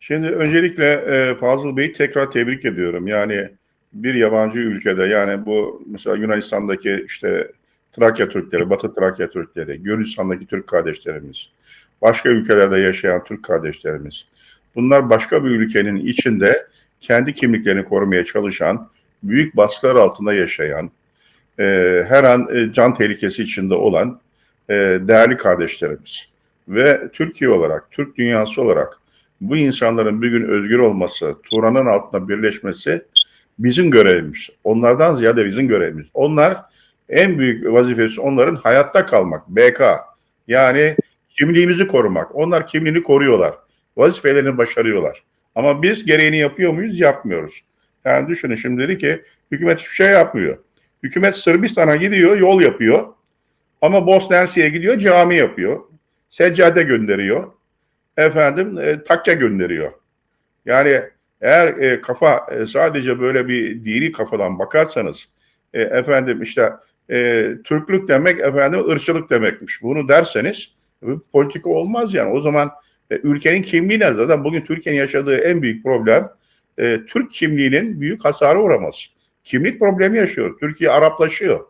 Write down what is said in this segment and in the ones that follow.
Şimdi öncelikle e, Fazıl Bey'i tekrar tebrik ediyorum. Yani bir yabancı ülkede yani bu mesela Yunanistan'daki işte Trakya Türkleri, Batı Trakya Türkleri, Gürcistan'daki Türk kardeşlerimiz, başka ülkelerde yaşayan Türk kardeşlerimiz. Bunlar başka bir ülkenin içinde kendi kimliklerini korumaya çalışan, büyük baskılar altında yaşayan, e, her an e, can tehlikesi içinde olan e, değerli kardeşlerimiz. Ve Türkiye olarak, Türk dünyası olarak bu insanların bir gün özgür olması, Turan'ın altında birleşmesi bizim görevimiz. Onlardan ziyade bizim görevimiz. Onlar en büyük vazifesi onların hayatta kalmak. BK. Yani kimliğimizi korumak. Onlar kimliğini koruyorlar. Vazifelerini başarıyorlar. Ama biz gereğini yapıyor muyuz? Yapmıyoruz. Yani düşünün şimdi dedi ki hükümet hiçbir şey yapmıyor. Hükümet Sırbistan'a gidiyor, yol yapıyor. Ama Bosna Hersek'e gidiyor, cami yapıyor. Seccade gönderiyor. Efendim e, takke gönderiyor. Yani eğer e, kafa e, sadece böyle bir dini kafadan bakarsanız e, efendim işte e, Türklük demek efendim ırkçılık demekmiş. Bunu derseniz bu politika olmaz yani. O zaman e, ülkenin kimliği nerede? Zaten bugün Türkiye'nin yaşadığı en büyük problem e, Türk kimliğinin büyük hasara uğraması. Kimlik problemi yaşıyor. Türkiye Araplaşıyor.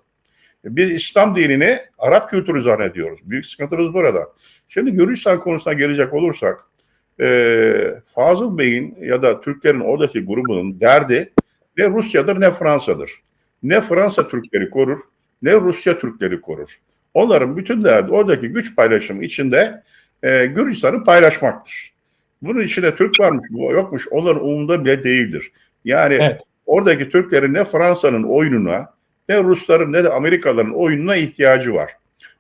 Biz İslam dinini Arap kültürü zannediyoruz. Büyük sıkıntımız burada. Şimdi Gürcistan konusuna gelecek olursak e, Fazıl Bey'in ya da Türklerin oradaki grubunun derdi ne Rusya'dır ne Fransa'dır. Ne Fransa Türkleri korur ne Rusya Türkleri korur. Onların bütün derdi oradaki güç paylaşımı içinde e, Gürcistan'ı paylaşmaktır. Bunun içinde Türk varmış bu yokmuş onların umurunda bile değildir. Yani evet. oradaki Türklerin ne Fransa'nın oyununa ne Rusların ne de Amerikalıların oyununa ihtiyacı var.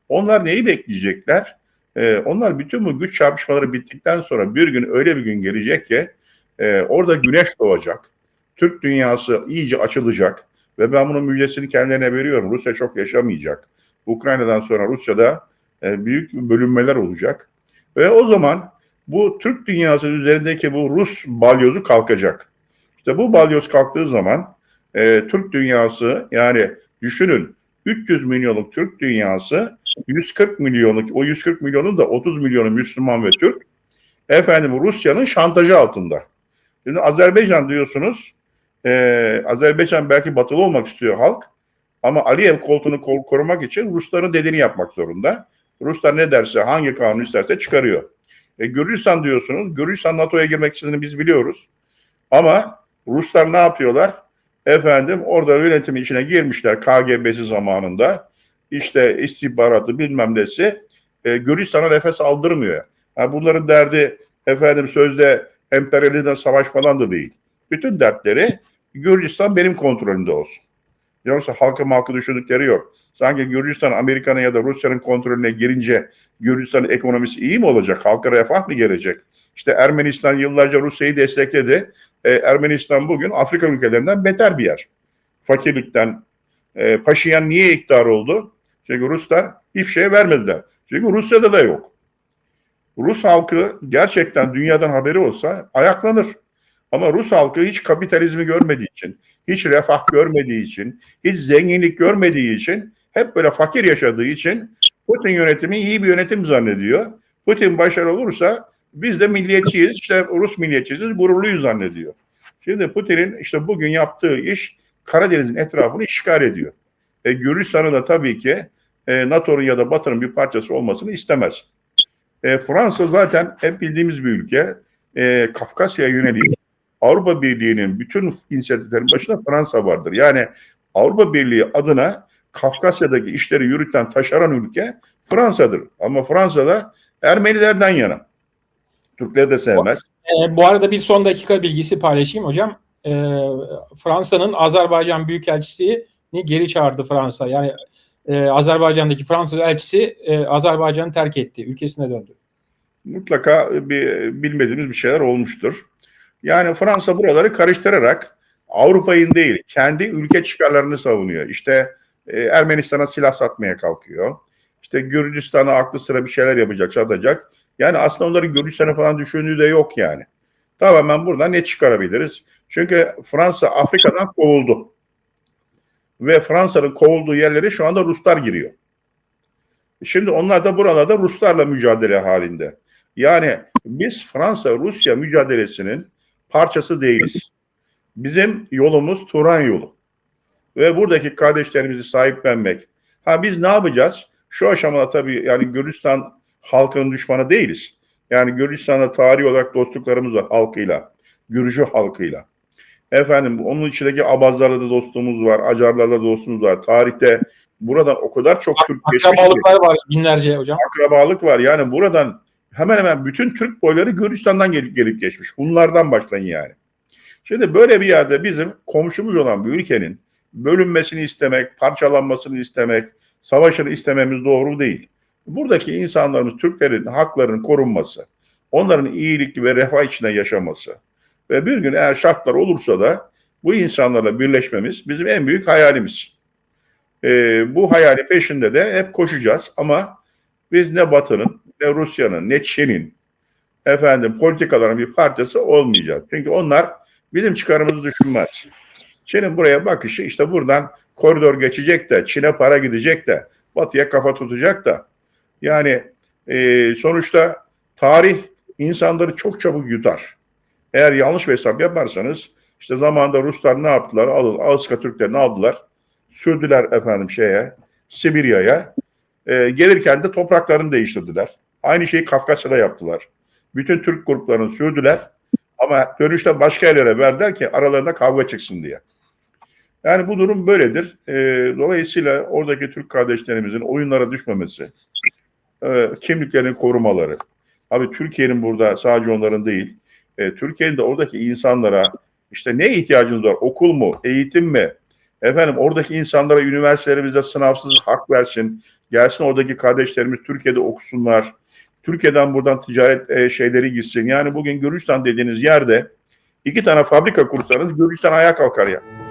Onlar neyi bekleyecekler? Ee, onlar bütün bu güç çarpışmaları bittikten sonra bir gün öyle bir gün gelecek ki e, orada güneş doğacak. Türk dünyası iyice açılacak ve ben bunun müjdesini kendilerine veriyorum. Rusya çok yaşamayacak. Ukrayna'dan sonra Rusya'da e, büyük bölünmeler olacak. Ve o zaman bu Türk dünyası üzerindeki bu Rus balyozu kalkacak. İşte bu balyoz kalktığı zaman e, Türk dünyası yani düşünün 300 milyonluk Türk dünyası 140 milyonluk o 140 milyonun da 30 milyonu Müslüman ve Türk efendim Rusya'nın şantajı altında. Şimdi Azerbaycan diyorsunuz e, Azerbaycan belki batılı olmak istiyor halk ama Aliyev koltuğunu korumak için Rusların dediğini yapmak zorunda. Ruslar ne derse hangi kanun isterse çıkarıyor. E, Gürcistan diyorsunuz. Gürcistan NATO'ya girmek istediğini biz biliyoruz. Ama Ruslar ne yapıyorlar? Efendim orada yönetimin içine girmişler KGB'si zamanında. İşte istihbaratı bilmem nesi. E, Gürcistan'a nefes aldırmıyor. Yani bunların derdi efendim sözde emperyalizmle savaş falan da değil. Bütün dertleri Gürcistan benim kontrolümde olsun. Yoksa halkı halkı düşündükleri yok. Sanki Gürcistan Amerika'nın ya da Rusya'nın kontrolüne girince Gürcistan'ın ekonomisi iyi mi olacak? Halka refah mı gelecek? İşte Ermenistan yıllarca Rusya'yı destekledi. Ee, Ermenistan bugün Afrika ülkelerinden beter bir yer. Fakirlikten. E, Paşinyan niye iktidar oldu? Çünkü Ruslar hiçbir şey vermediler. Çünkü Rusya'da da yok. Rus halkı gerçekten dünyadan haberi olsa ayaklanır. Ama Rus halkı hiç kapitalizmi görmediği için, hiç refah görmediği için, hiç zenginlik görmediği için, hep böyle fakir yaşadığı için Putin yönetimi iyi bir yönetim zannediyor. Putin başarılı olursa biz de milliyetçiyiz, işte Rus milliyetçiyiz, gururluyuz zannediyor. Şimdi Putin'in işte bugün yaptığı iş Karadeniz'in etrafını işgal ediyor. E, Gürcistan'ın da tabii ki e, NATO'nun ya da Batı'nın bir parçası olmasını istemez. E, Fransa zaten hep bildiğimiz bir ülke. E, Kafkasya'ya yönelik Avrupa Birliği'nin bütün inisiyatiflerin başında Fransa vardır. Yani Avrupa Birliği adına Kafkasya'daki işleri yürüten, taşıran ülke Fransa'dır. Ama Fransa'da Ermenilerden yana. Türkleri de sevmez. E, bu arada bir son dakika bilgisi paylaşayım hocam. E, Fransa'nın Azerbaycan Büyükelçisi'ni geri çağırdı Fransa. Yani e, Azerbaycan'daki Fransız elçisi e, Azerbaycan'ı terk etti. Ülkesine döndü. Mutlaka bir bilmediğimiz bir şeyler olmuştur. Yani Fransa buraları karıştırarak Avrupa'yı değil, kendi ülke çıkarlarını savunuyor. İşte e, Ermenistan'a silah satmaya kalkıyor. İşte Gürcistan'a aklı sıra bir şeyler yapacak, satacak. Yani aslında onların Gürcistan'a falan düşündüğü de yok yani. Tamamen buradan ne çıkarabiliriz? Çünkü Fransa Afrika'dan kovuldu. Ve Fransa'nın kovulduğu yerlere şu anda Ruslar giriyor. Şimdi onlar da buralarda Ruslarla mücadele halinde. Yani Biz Fransa-Rusya mücadelesinin parçası değiliz. Bizim yolumuz Turan yolu. Ve buradaki kardeşlerimizi sahiplenmek. Ha biz ne yapacağız? Şu aşamada tabii yani Gürcistan halkının düşmanı değiliz. Yani Gürcistan'da tarihi olarak dostluklarımız var halkıyla. Gürcü halkıyla. Efendim onun içindeki Abazlarla da dostluğumuz var. Acarlarla da dostluğumuz var. Tarihte buradan o kadar çok Türk geçmiş Akrabalıklar var binlerce hocam. akrabalık var. Yani buradan hemen hemen bütün Türk boyları Gürcistan'dan gelip gelip geçmiş. Hunlardan başlayın yani. Şimdi böyle bir yerde bizim komşumuz olan bir ülkenin bölünmesini istemek, parçalanmasını istemek, savaşını istememiz doğru değil. Buradaki insanlarımız, Türklerin haklarının korunması, onların iyilik ve refah içinde yaşaması ve bir gün eğer şartlar olursa da bu insanlarla birleşmemiz bizim en büyük hayalimiz. Ee, bu hayali peşinde de hep koşacağız ama biz ne Batı'nın, ne Rusya'nın, ne Çin'in efendim politikaların bir parçası olmayacağız. Çünkü onlar bizim çıkarımızı düşünmez. Çin'in buraya bakışı işte buradan koridor geçecek de Çin'e para gidecek de Batı'ya kafa tutacak da yani e, sonuçta tarih insanları çok çabuk yutar. Eğer yanlış bir hesap yaparsanız işte zamanında Ruslar ne yaptılar? Alın, Ağızka Türklerini aldılar. Sürdüler efendim şeye, Sibirya'ya. E, gelirken de topraklarını değiştirdiler. Aynı şeyi Kafkasya'da yaptılar. Bütün Türk gruplarını sürdüler. Ama dönüşte başka yerlere verdiler ki aralarında kavga çıksın diye. Yani bu durum böyledir. E, dolayısıyla oradaki Türk kardeşlerimizin oyunlara düşmemesi, e, kimliklerini korumaları. Abi Türkiye'nin burada sadece onların değil, e, Türkiye'nin de oradaki insanlara işte ne ihtiyacınız var? Okul mu? Eğitim mi? Efendim oradaki insanlara üniversitelerimizde sınavsız hak versin. Gelsin oradaki kardeşlerimiz Türkiye'de okusunlar. Türkiye'den buradan ticaret e, şeyleri gitsin. Yani bugün Gürcistan dediğiniz yerde iki tane fabrika kursanız Gürcistan ayağa kalkar ya.